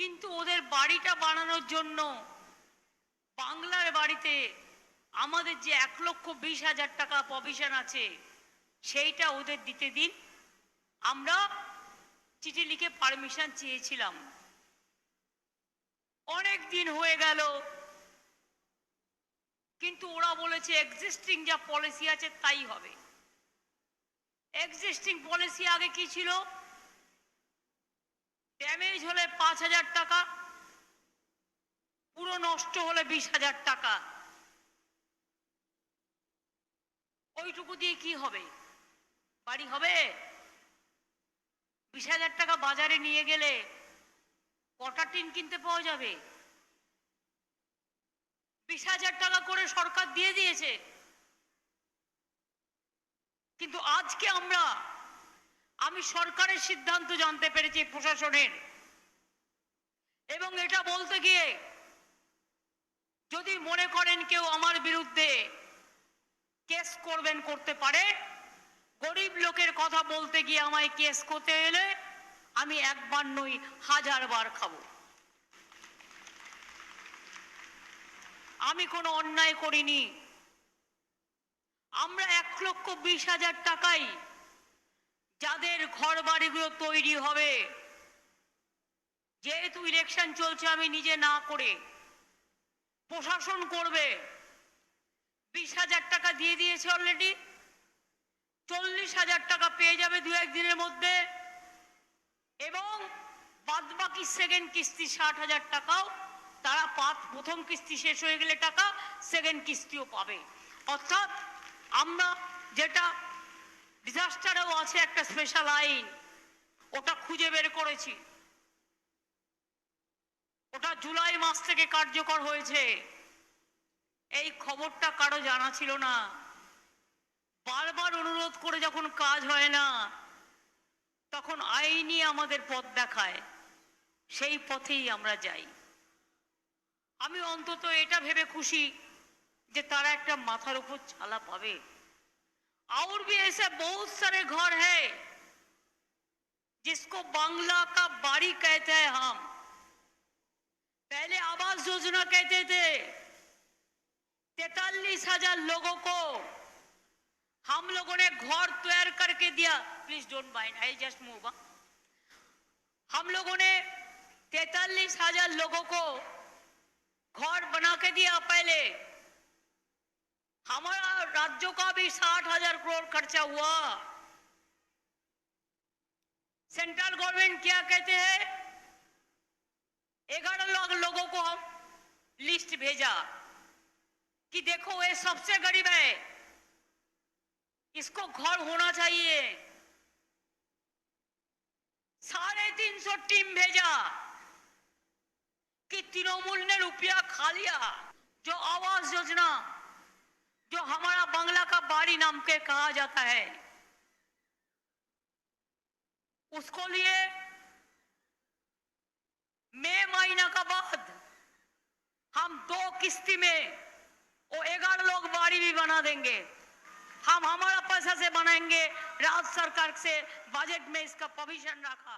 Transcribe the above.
কিন্তু ওদের বাড়িটা বানানোর জন্য বাংলার বাড়িতে আমাদের যে এক লক্ষ বিশ হাজার টাকা প্রভিশন আছে, সেইটা ওদের দিতে দিন। আমরা চিঠি লিখে পারমিশন চেয়েছিলাম। অনেক দিন হয়ে গেল, কিন্তু ওরা বলেছে এক্সিস্টিং যা পলিসি আছে তাই হবে। এক্সিস্টিং পলিসি আগে কি ছিল? ড্যামেজ হলে পাঁচ হাজার টাকা, পুরো নষ্ট হলে বিশ হাজার টাকা। ওইটুকু দিয়ে কি হবে? বাড়ি হবে? বিশ হাজার টাকা বাজারে নিয়ে গেলে কটা টিন কিনতে পাওয়া যাবে? বিশ হাজার টাকা করে সরকার দিয়ে দিয়েছে। কিন্তু আজকে আমরা, আমি সরকারের সিদ্ধান্ত জানতে পেরেছি প্রশাসনের। এবং এটা বলতে গিয়ে, যদি মনে করেন কেউ আমার বিরুদ্ধে কেস করবেন, করতে পারে, গরিব লোকের কথা বলতে গিয়ে আমায় কেস করতে এলে আমি একবার নই, হাজার বার খাব। আমি কোনো অন্যায় করিনি। আমরা এক লক্ষ বিশ হাজার টাকাই যাদের ঘর বাড়িগুলো তৈরি হবে যেহেতু ইলেকশন চলছে, আমি নিজে না করে প্রশাসন করবে। বিশ হাজার টাকা দিয়ে দিয়েছে অলরেডি চল্লিশ হাজার টাকা পেয়ে যাবে দু একদিনের মধ্যে। এবং বাদ বাকি সেকেন্ড কিস্তি ষাট হাজার টাকাও। তারা পাত প্রথম কিস্তি শেষ হয়ে গেলে টাকা সেকেন্ড কিস্তিও পাবে। অর্থাৎ আমরা যেটা ডিজাস্টারেও আছে একটা স্পেশাল আইন, ওটা খুঁজে বের করেছি। ওটা জুলাই মাস থেকে কার্যকর হয়েছে এই খবরটা কারো জানা ছিল না বারবার অনুরোধ করে যখন কাজ হয় না তখন আইনই আমাদের পথ দেখায় সেই পথেই আমরা যাই আমি অন্তত এটা ভেবে খুশি যে তারা একটা মাথার উপর ছালা পাবে और भी ऐसे बहुत सारे घर है जिसको बांग्ला का बाड़ी कहते हैं हम पहले आवास योजना कहते थे। तैतालीस हज़ार लोगों को हम लोगों ने घर तैयार करके दिया। Please don't mind I just move हम लोगों ने तैतालीस हज़ार लोगों को घर बना के दिया पहले। हमारा राज्यों का भी साठ हज़ार करोड़ खर्चा हुआ। सेंट्रल गवर्नमेंट क्या कहते हैं? ग्यारह लाख लोगों को हम लिस्ट भेजा कि देखो ये सबसे गरीब है। इसको घर होना चाहिए। साढ़े तीन सौ टीम भेजा कि तृणमूल ने रुपया खा लिया। जो आवास योजना, जो हमारा बांग्ला का बाड़ी नाम के कहा जाता है, उसको लिए बाद हम दो किस्ती में वो ग्यारह लोग बाड़ी भी बना देंगे। हम हमारा पैसा से बनाएँगे राज्य सरकार से बजट में इसका प्रोविज़न रखा।